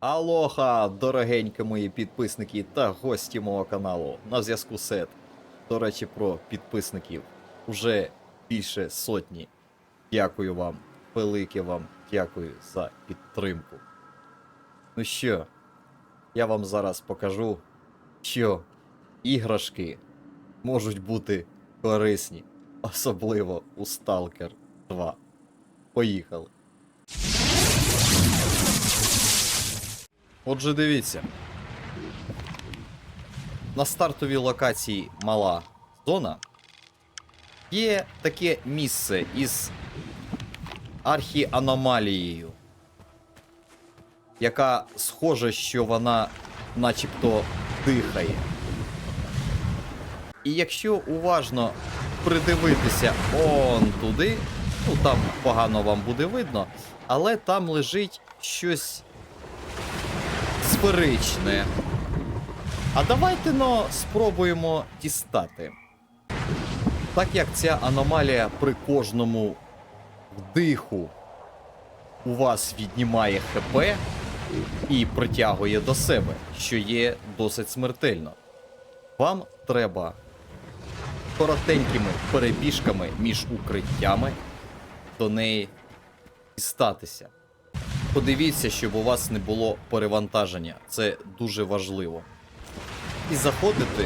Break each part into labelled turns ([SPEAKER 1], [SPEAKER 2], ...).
[SPEAKER 1] Алоха, дорогенькі мої підписники та гості мого каналу. На зв'язку Сет. До речі, про підписників. Уже більше сотні. Дякую вам, велике вам дякую за підтримку. Ну що, я вам зараз покажу, що іграшки можуть бути корисні, особливо у Stalker 2. Поїхали. Отже, дивіться. На стартовій локації мала зона є таке місце із архіаномалією, яка схоже, що вона начебто дихає. І якщо уважно придивитися он туди, ну там погано вам буде видно, але там лежить щось сферичне. А давайте но спробуємо дістати. Так як ця аномалія при кожному вдиху у вас віднімає ХП і притягує до себе, що є досить смертельно. Вам треба коротенькими перебіжками між укриттями до неї дістатися. Подивіться, щоб у вас не було перевантаження. Це дуже важливо. І заходити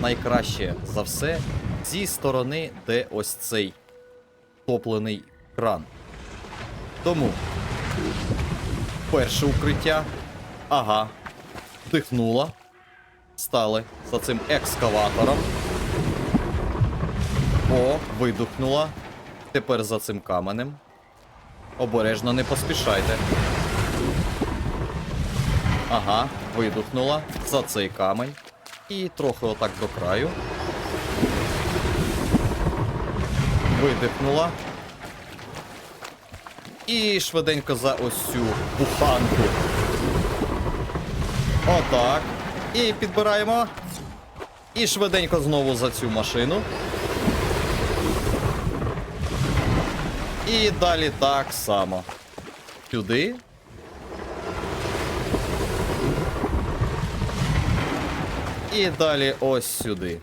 [SPEAKER 1] найкраще за все зі сторони, де ось цей топлений кран. Тому перше укриття. Ага. Дихнула. Стали за цим екскаватором. О, видухнула. Тепер за цим каменем. Обережно не поспішайте. Ага, видухнула за цей камень. І трохи отак до краю. Видихнула. І швиденько за ось цю буханку. Отак. І підбираємо. І швиденько знову за цю машину. І далі так само. Сюди. І далі ось сюди.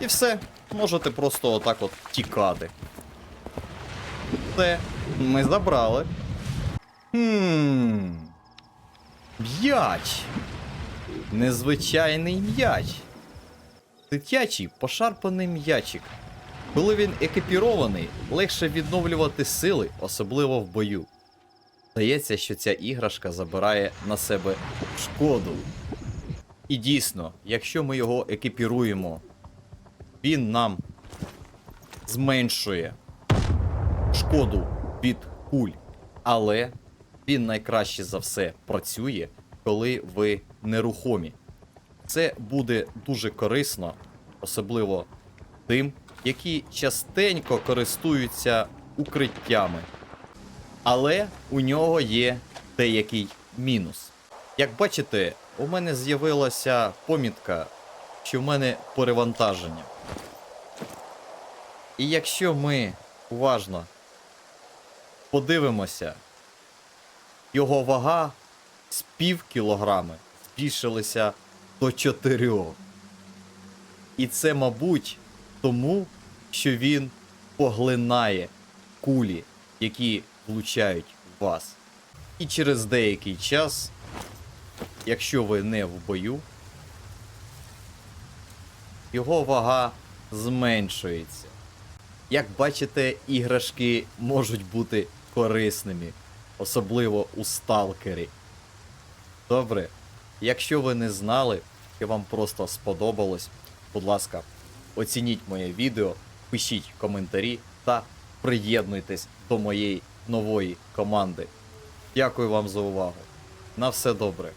[SPEAKER 1] І все. Можете просто отак от тікати. Все, ми забрали. Хм. М'яч. Незвичайний м'яч. Дитячий пошарпаний м'ячик. Коли він екіпірований, легше відновлювати сили, особливо в бою. Здається, що ця іграшка забирає на себе шкоду. І дійсно, якщо ми його екіпіруємо, він нам зменшує шкоду від куль. Але він найкраще за все працює, коли ви нерухомі. Це буде дуже корисно, особливо тим, які частенько користуються укриттями. Але у нього є деякий мінус. Як бачите, у мене з'явилася помітка, що в мене перевантаження. І якщо ми уважно подивимося, його вага з пів кілограми збільшилася до 4. І це, мабуть, тому, що він поглинає кулі, які влучають в вас. І через деякий час, якщо ви не в бою, його вага зменшується. Як бачите, іграшки можуть бути корисними, особливо у сталкері. Добре, якщо ви не знали, і вам просто сподобалось, будь ласка, оцініть моє відео, пишіть коментарі та приєднуйтесь до моєї нової команди. Дякую вам за увагу. На все добре.